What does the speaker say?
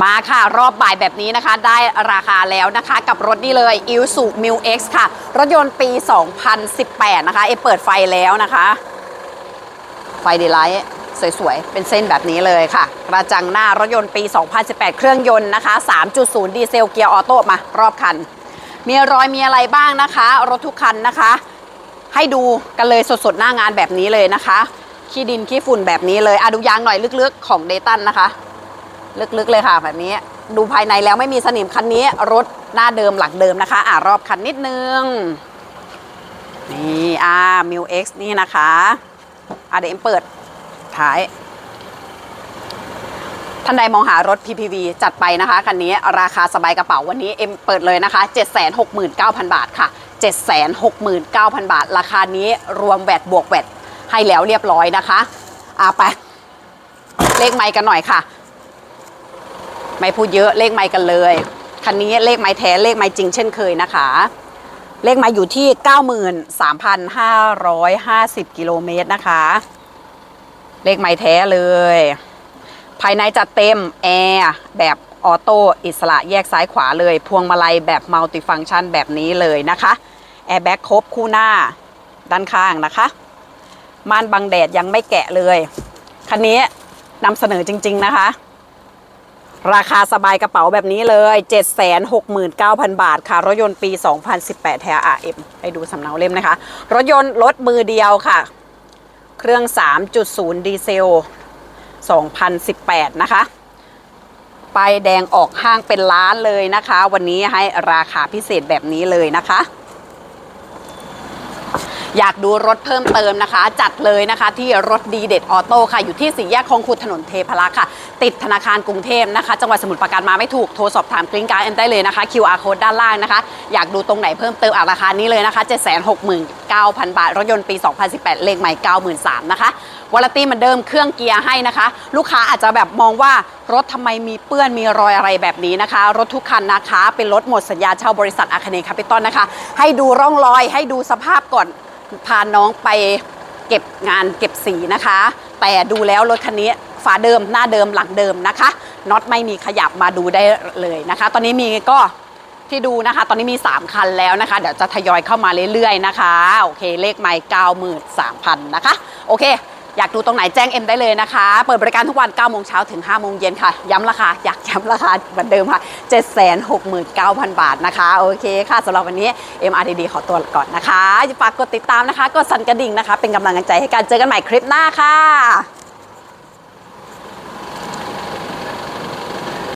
มาค่ะ รอบบ่ายแบบนี้นะคะ ได้ราคาแล้วนะคะกับรถนี่เลย i l s u m i l X ค่ะ รถยนต์ปี 2018 นะคะ เอเปิดไฟแล้วนะคะ ไฟดีไลท์สวยๆ เป็นเส้นแบบนี้เลยค่ะ กระจังหน้ารถยนต์ปี 2018 เครื่องยนต์นะคะ 3.0 ดีเซลเกียร์ออโต้มารอบคัน มีรอยมีอะไรบ้างนะคะ รถทุกคันนะคะ ให้ดูกันเลยสดๆ หน้างานแบบนี้เลยนะคะ ขี้ดินขี้ฝุ่นแบบนี้เลยอะดูยางหน่อยลึกๆของเดตันนะคะ ลึกๆเลยค่ะ แบบนี้ดูภายในแล้วไม่มีสนิมคันนี้รถหน้าเดิมหลังเดิมนะคะ อ่ารอบคันนิดนึง นี่อ่ามิวเอ็กซ์นี่นะคะอ่าเดี๋ยวเอ็มเปิดท้าย ท่านใดมองหารถ PPV จัดไปนะคะคันนี้ราคาสบายกระเป๋าวันนี้เอ็มเปิดเลยนะคะ 769,000 บาทค่ะ 769,000 บาท ราคานี้รวมแวดบวกแวดให้แล้วเรียบร้อยนะคะอ่าไปเลขไมค์กันหน่อยค่ะ ไม่พูดเยอะเลขไมค์กันเลย คันนี้เลขไมค์แท้เลขไมค์จริงเช่นเคยนะคะ เลขไมค์อยู่ที่ 93,550 กิโลเมตรนะคะ เลขไมค์แท้เลย ภายในจัดเต็มแอร์แบบออโต้อิสระแยกซ้ายขวาเลย พวงมาลัยแบบมัลติฟังชันแบบนี้เลยนะคะแอร์แบ็กครบคู่หน้าด้านข้างนะคะม่านบังแดดยังไม่แกะเลย คันนี้นำเสนอจริง ๆ นะคะ ราคาสบายกระเป๋าแบบนี้เลย 769,000 บาทค่ะ รถยนต์ปี 2018 แท้ RM ให้ดูสำเนาเล่มนะคะ รถยนต์รถมือเดียวค่ะ เครื่อง 3.0 ดีเซล 2018 นะคะป้ายแดงออกห้างเป็นล้านเลยนะคะ วันนี้ให้ราคาพิเศษแบบนี้เลยนะคะ อยากดูรถเพิ่มเติมนะคะ จัดเลยนะคะที่รถดีเด็ดออโต้ค่ะ อยู่ที่สี่แยกคลองขุดถนนเทพรักษ์ค่ะ ติดธนาคารกรุงเทพนะคะ จังหวัดสมุทรปราการมาไม่ถูกโทรสอบถามกริ้งการ์ดเอ็มได้เลยนะคะ QR code ด้านล่างนะคะ อยากดูตรงไหนเพิ่มเติมอะราคานี้เลยนะคะ769,000 บาท รถยนต์ปี 2018 เลขใหม่ 93,000นะคะวอลตี้มือนเดิมเครื่องเกียร์ให้นะคะ ลูกค้าอาจจะแบบมองว่ารถทำไมมีเปื้อนมีรอยอะไรแบบนี้นะคะ รถทุกคันนะคะ เป็นรถหมดสัญญาเช่าบริษัทอาคเนย์คาปิตอลนะคะ ให้ดูร่องรอยให้ดูสภาพก่อน พาน้องไปเก็บงานเก็บสีนะคะ แต่ดูแล้วรถคันนี้ฝาเดิมหน้าเดิมหลังเดิมนะคะน็อตไม่มีขยับมาดูได้เลยนะคะ ตอนนี้มีก็ที่ดูนะคะ ตอนนี้มี 3 คันแล้วนะคะ เดี๋ยวจะทยอยเข้ามาเรื่อยๆนะคะ โอเคเลขไม่93,000นะคะ โอเค อยากดูตรงไหนแจ้งเอ็มได้เลยนะคะ เปิดบริการทุกวัน9โมงเช้าถึง5โมงเย็นค่ะ ย้ำราคา อยากย้ำราคาเหมือนเดิมค่ะ 769,000 บาทนะคะ โอเคค่ะสำหรับวันนี้ MRDD ขอตัวก่อนนะคะอย่าฝากกดติดตามนะคะ กดสั่นกระดิ่งนะคะ เป็นกำลังใจให้การเจอกันใหม่คลิปหน้าค่ะ